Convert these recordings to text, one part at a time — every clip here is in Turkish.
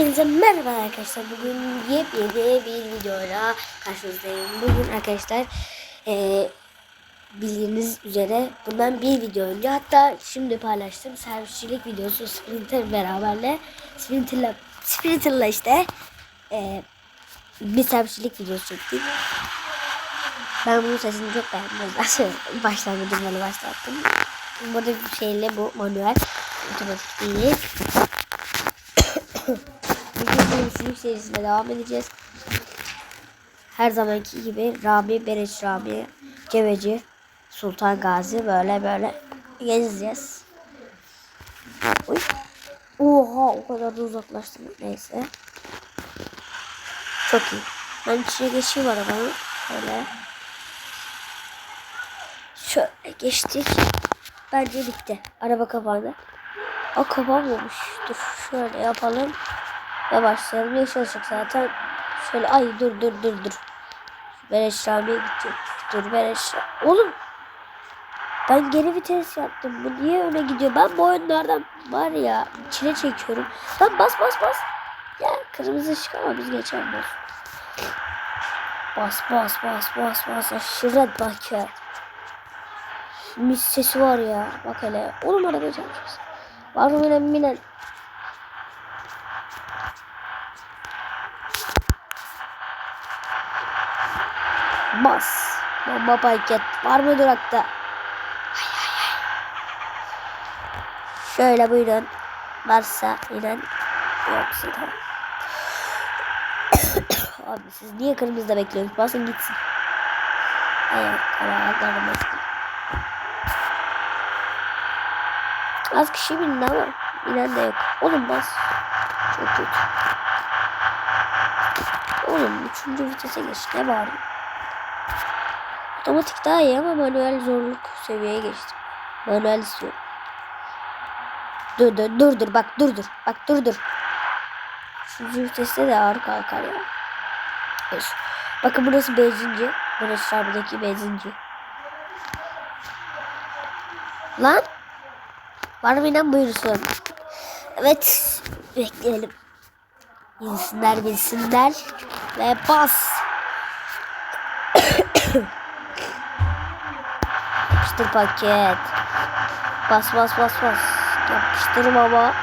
Hepinize merhaba arkadaşlar. Bugün yepyeni bir videoyla karşınızdayım. Bugün arkadaşlar eee bildiğiniz üzere bundan bir video önce hatta şimdi paylaştım servisçilik videosu Sprinter beraberle Sprinter'la Sprinter'la işte eee, bir servisçilik videosu çektik. Ben bunun sesini çok beğendim. O yüzden Başlangıcım böyle başlattım. Burada bir şeyle bu manuel otomatik değil. Sürük serisine devam edeceğiz. Her zamanki gibi Rami, Bereç Rami, Ceveci, Sultan Gazi böyle böyle gezeceğiz. Uy. Oha o kadar da uzaklaştım. Neyse. Çok iyi. Ben içine geçeyim arabanın. Şöyle. Şöyle geçtik. Bence bitti. Araba kapandı. O kapanmamış. Dur şöyle yapalım. Başlayalım. Işık zaten. Şöyle ay dur dur dur dur. Bereş Rami'ye gidecek. Dur Bereş Rami- Oğlum. Ben geri vites yaptım. Bu niye öne gidiyor? Ben bu oyunlardan var ya çile çekiyorum. Lan bas bas bas. Ya kırmızı ışık ama biz geçemiyoruz. Bas bas bas bas bas. Aşırı bak ya. Mis sesi var ya. Bak hele. Oğlum araba çarpacağız. Var mı benim minen? Bas. Bomba paket. Var mı durakta? Ay, ay, ay. Şöyle buyurun. Varsa inen. Yoksa tamam. Abi siz niye kırmızıda bekliyorsunuz? Basın gitsin. Ayak ayaklarım Az kişi bindi ama inen de yok. Oğlum bas. Çok kötü. Oğlum üçüncü vitese geç. Ne bari? Otomatik daha iyi ama manuel zorluk seviyeye geçtim. Manuel istiyorum. Dur dur dur dur bak dur dur. Bak dur dur. Üçüncü viteste de ağır kalkar ya. Neyse. Bakın burası benzinci. Burası buradaki benzinci. Lan. Var mı inan buyursun. Evet. Bekleyelim. Bilsinler bilsinler. Ve bas. Yapıştır paket. Bas bas bas bas. Yapıştır baba.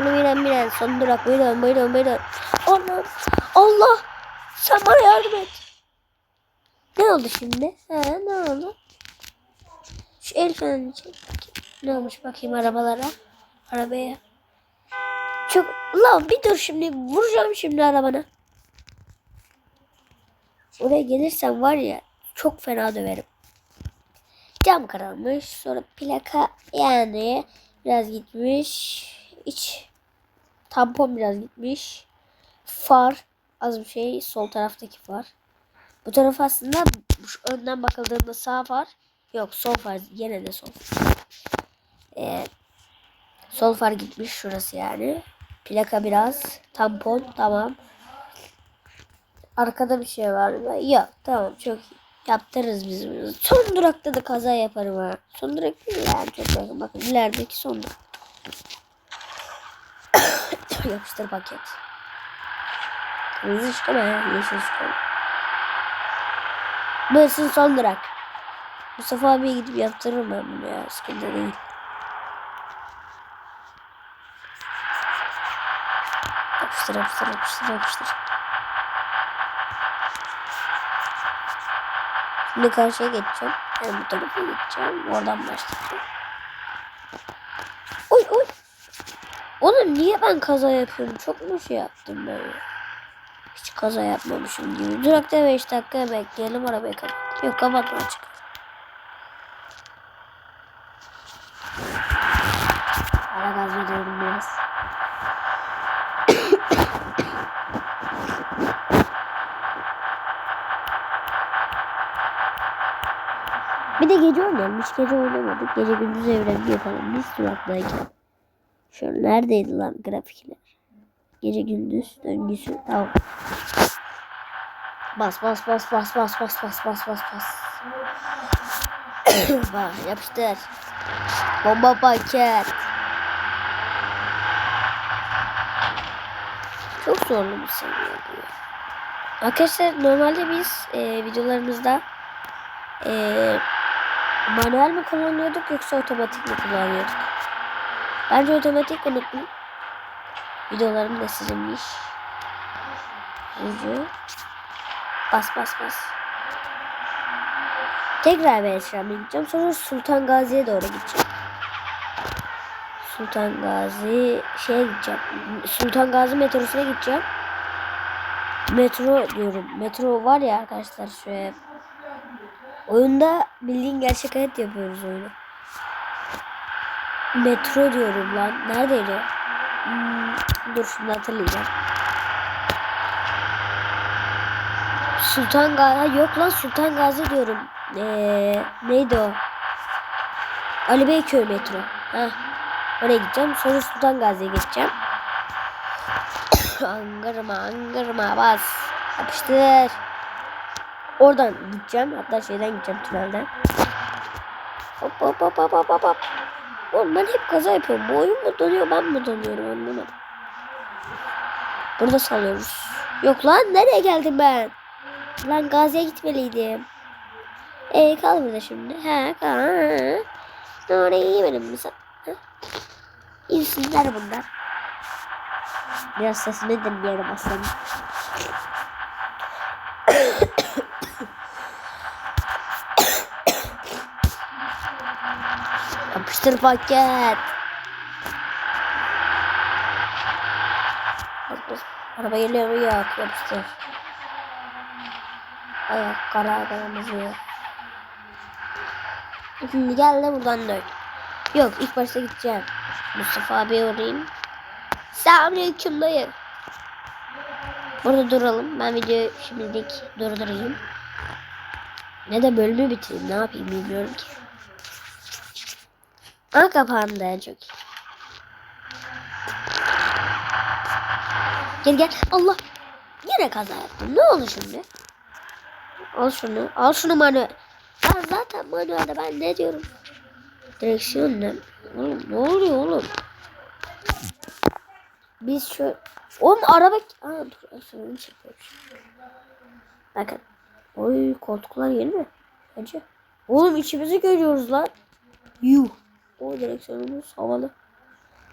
Mı inan bilen. Son durak. Buyurun buyurun buyurun. Allah. Allah. Sen bana yardım et. Ne oldu şimdi? Ha, ne oldu? Şu el fenerini çek. Ne olmuş bakayım arabalara. Arabaya. Çok lan bir dur şimdi vuracağım şimdi arabana. Oraya gelirsen var ya çok fena döverim. Cam kırılmış. Sonra plaka yani biraz gitmiş. İç tampon biraz gitmiş. Far az bir şey sol taraftaki far. Bu taraf aslında önden bakıldığında sağ far. Yok sol far yine de sol. Ee, sol far gitmiş şurası yani. Plaka biraz. Tampon tamam. Arkada bir şey var mı? Yok tamam çok iyi. Yaptırırız biz. Son durakta da kaza yaparım ha. Son durak değil yani çok yakın. Bakın ilerideki son durak. Yapıştır paket. Kırmızı ışık ama ya. Yeşil ışık ama. Burası son durak. Mustafa abiye gidip yaptırırım ben bunu ya. Sıkıntı değil. Yapıştır yapıştır yapıştır yapıştır. Şimdi karşıya geçeceğim. Yani bu tarafa geçeceğim. Oradan başlayacağım. Oy oy. Oğlum niye ben kaza yapıyorum? Çok mu şey yaptım ben ya? Hiç kaza yapmamışım gibi. Durakta 5 dakika bekleyelim arabayı kapat. Yok kapatma açık. Bir de gece oynayalım. Hiç gece oynamadık. Gece gündüz evreni yapalım. Biz duraktayken. Şöyle neredeydi lan grafikler? Gece gündüz döngüsü. Tamam. Bas bas bas bas bas bas bas bas bas bas. Bak yapıştır. Bomba paket. Çok zorlu bir seviye bu. Arkadaşlar normalde biz e, videolarımızda e, manuel mi kullanıyorduk yoksa otomatik mi kullanıyorduk? Bence otomatik unuttum. Videolarım da sizinmiş. Ucu. Bas bas bas. Tekrar Beşram'a gideceğim. Sonra Sultan Gazi'ye doğru gideceğim. Sultan Gazi şeye gideceğim. Sultan Gazi metrosuna gideceğim. Metro diyorum. Metro var ya arkadaşlar şöyle. Oyunda bildiğin gerçek hayat yapıyoruz oyunu. Metro diyorum lan. Neredeydi? Hmm, dur şimdi hatırlayacağım. Sultan Gazi yok lan Sultan Gazi diyorum. Ee, neydi o? Ali Beyköy metro. Ha. Oraya gideceğim. Sonra Sultan Gazi'ye geçeceğim. angırma angırma bas. Yapıştır. Oradan gideceğim. Hatta şeyden gideceğim tünelden. Hop hop hop hop hop hop. Oğlum ben hep kaza yapıyorum. Bu oyun mu donuyor ben mi donuyorum anlamadım. Burada salıyoruz. Yok lan nereye geldim ben? Lan Gazi'ye gitmeliydim. E kal burada şimdi. He kal. Doğru iyi benim mi sen? İnsinler bunlar. Biraz sesini dinleyelim aslanım. Yapıştır paket. Araba geliyor mu? Yok yapıştır. Ayak kara kırmızı yok. Şimdi gel de buradan dön. Yok ilk başta gideceğim. Mustafa abi uğrayayım. Selamünaleyküm dayı. Burada duralım. Ben videoyu şimdilik durdurayım. Ne de bölümü bitireyim. Ne yapayım bilmiyorum ki. Aa kapandı çok. Gel gel. Allah. Yine kaza yaptım. Ne oldu şimdi? Al şunu. Al şunu manuel. Ben zaten manuelde ben ne diyorum? Direksiyon ne? Oğlum ne oluyor oğlum? Biz şu Oğlum araba Aa dur aslında çekiyormuş. Bakın. Oy koltuklar yeni mi? Acı. Oğlum içimizi görüyoruz lan. Yuh. O direksiyonumuz havalı.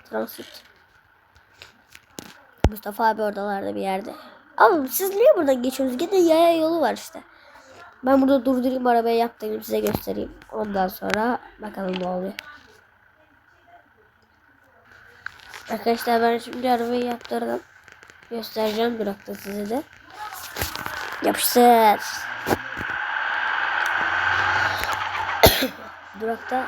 Transit. Mustafa abi oradalarda bir yerde. Abi siz niye buradan geçiyorsunuz? Gidin yaya yolu var işte. Ben burada durdurayım arabayı yaptığımı size göstereyim. Ondan sonra bakalım ne oluyor. Arkadaşlar ben şimdi arabayı yaptırdım. Göstereceğim durakta size de. Yapıştır. durakta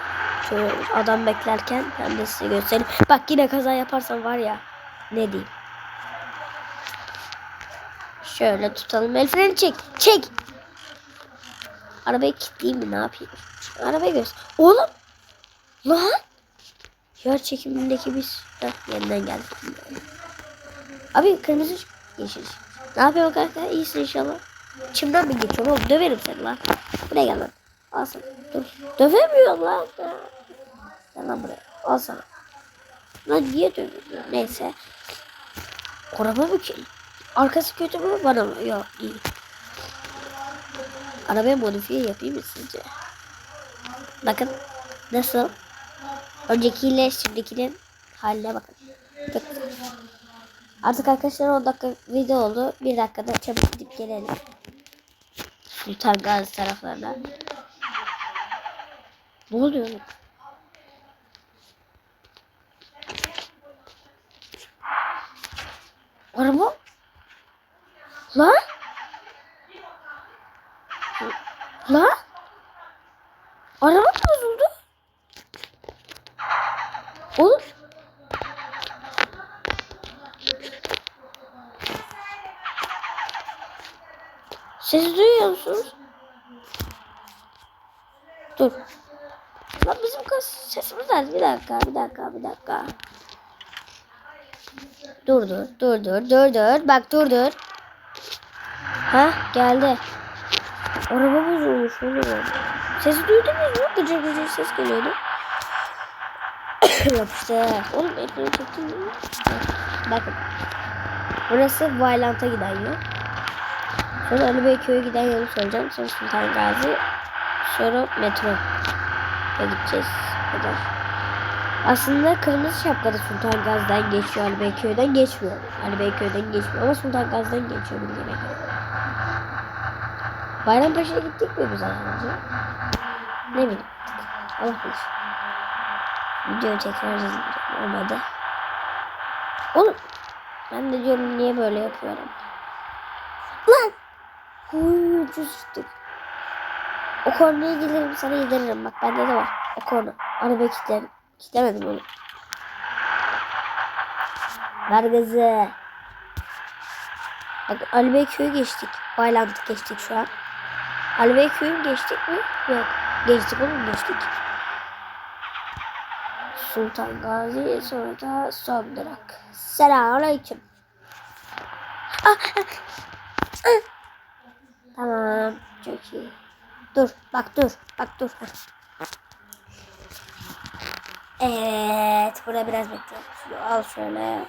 şöyle adam beklerken ben de size göstereyim. Bak yine kaza yaparsam var ya ne diyeyim. Şöyle tutalım. El freni çek. Çek. Arabayı kilitleyeyim mi ne yapayım? Arabayı göster. Oğlum. Lan. Yer çekimindeki biz. Heh, yeniden geldik. Abi kırmızı yeşil. Ne yapıyorsun kanka? İyisin inşallah. İçimden mi geçiyor oğlum? Döverim seni lan. Buraya gel lan. Al sana. Dur. Dövemiyorum lan. Gel lan buraya. Al sana. Lan niye dövüyorsun? Neyse. Araba mı ki? Arkası kötü mü bana mı? Yok iyi. Arabaya modifiye yapayım mı sizce? Bakın nasıl? Öncekiyle şimdikinin haline bakın. Çok. Artık arkadaşlar 10 dakika video oldu. 1 dakikada çabuk gidip gelelim. Sultan Gazi taraflarına. Ne oluyor? Araba? Lan? Lan? Araba bozuldu. Oğlum. Siz duyuyor musunuz? Dur. Sesimiz var. Bir dakika, bir dakika, bir dakika. Dur dur, dur dur, dur dur. Bak dur dur. Ha geldi. Araba bozulmuş oğlum. Sesi duydunuz mu? Gıcır gıcır ses geliyordu. Yapıştı. Oğlum ekranı çektin mi? Bakın. Burası Vailant'a giden yol. Sonra Ali Beyköy'e giden yolu soracağım. Sonra Sultan Gazi. Sonra metro. Gideceğiz. Bu kadar. Aslında kırmızı şapkalı Sultan Gazi'den geçiyor. Ali Beyköy'den geçmiyor. Ali Beyköy'den geçmiyor ama Sultan Gazi'den geçiyor bildiğime göre. Bayrampaşa'ya gittik mi biz az önce? Ne bileyim. Allah bilir. Videoyu tekrar izleyeceğim. Olmadı. Oğlum. Ben de diyorum niye böyle yapıyorum. Lan. Huy ucuz. O kornaya gelirim sana yediririm. Bak bende de var. O korna. Arabayı kilitledim. Kilitlemedim onu. Ver gazı. Bak Ali Bey köyü geçtik. Baylant geçtik şu an. Ali Bey köyü geçtik mi? Yok. Geçtik oğlum geçtik. Sultan Gazi sonra da son durak. Selamünaleyküm. Ah, ah, ah. Tamam. Çok iyi. Dur. Bak dur. Bak dur. Evet. Burada biraz bekleyelim. Şunu al şöyle.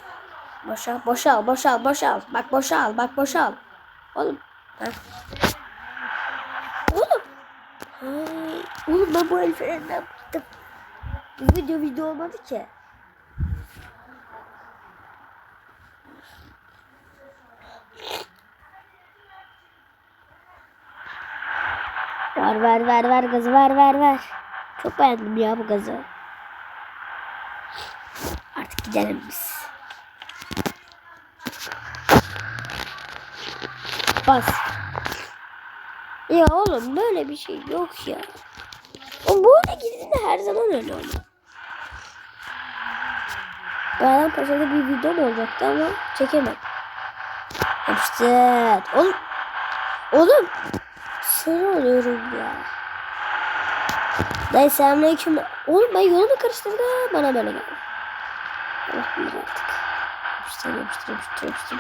Boşal, boşal, boşal, boşal. Bak boşal, bak boşal. Oğlum. Heh. Oğlum. Ay, oğlum ben bu el freninden bıktım. Bu video video olmadı ki. Ver ver ver ver gazı ver ver ver. Çok beğendim ya bu gazı. Gidelim biz. Bas. Ya oğlum böyle bir şey yok ya. O böyle gidince her zaman öyle oluyor. Bayrampaşa'da bir videom olacaktı ama çekemedim. Yapıştır. Oğlum. Oğlum. Sarı oluyorum ya. Dayı selamünaleyküm. Oğlum ben yolumu karıştırdım. Bana böyle geldi. Allah bilir artık. Yapıştır yapıştır yapıştır yapıştır.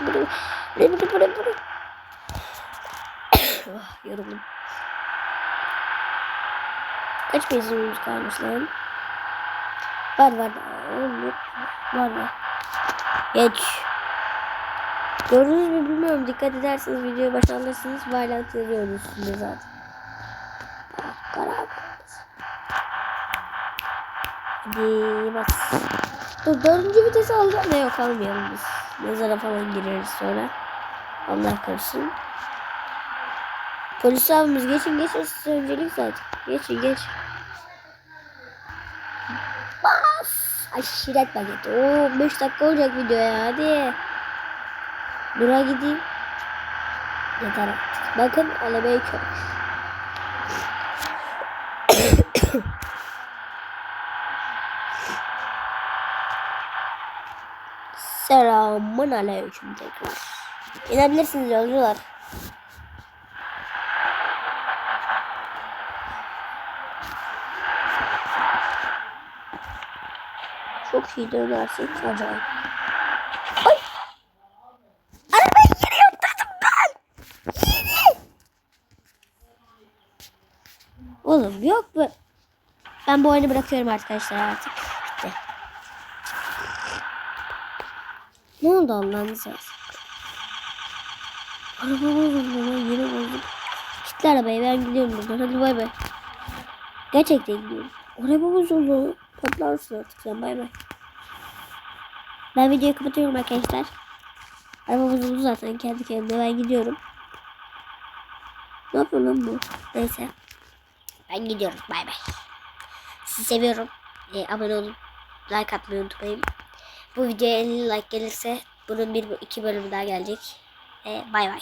Buraya buraya buraya buraya. Ah, yoruldum. Kaç benzinimiz kalmış lan? Var var. Oğlum. Var var. Geç. Gördünüz mü bilmiyorum. Dikkat ederseniz videoyu başa alırsınız. Valiant yazıyor üstünde zaten. Karar. Hadi bas. Dur dördüncü vitesi alacağım. Ne yok almayalım biz. Mezara falan gireriz sonra. Allah korusun. Polis abimiz geçin geçin size öncelik zaten. Geçin geç. Bas. Aşiret paket. Oo 5 dakika olacak video ya hadi. Dura gideyim. Yeter artık. Bakın Alabeyi köy. Selamun aleyküm tekrar. İnebilirsiniz yolcular. Çok iyi dönersek acayip. Ay! Arabayı yere yaptırdım ben! Yere! Oğlum yok mu? Ben bu oyunu bırakıyorum arkadaşlar artık. Bitti. Ne oldu Allah'ını seversen? Araba bozuldu lan yine bozuldu. Gitti arabayı ben gidiyorum buradan hadi bay bay. Gerçekten gidiyorum. Araba bozuldu. Patlarsın artık sen bay bay. Ben videoyu kapatıyorum arkadaşlar. Araba bozuldu zaten kendi kendine ben gidiyorum. Ne yapıyor lan bu? Neyse. Ben gidiyorum bay bay. Sizi seviyorum. Ee, abone olun. Like atmayı unutmayın. Bu videoya 50 like gelirse bunun bir iki bölümü daha gelecek. Ee, bay bay.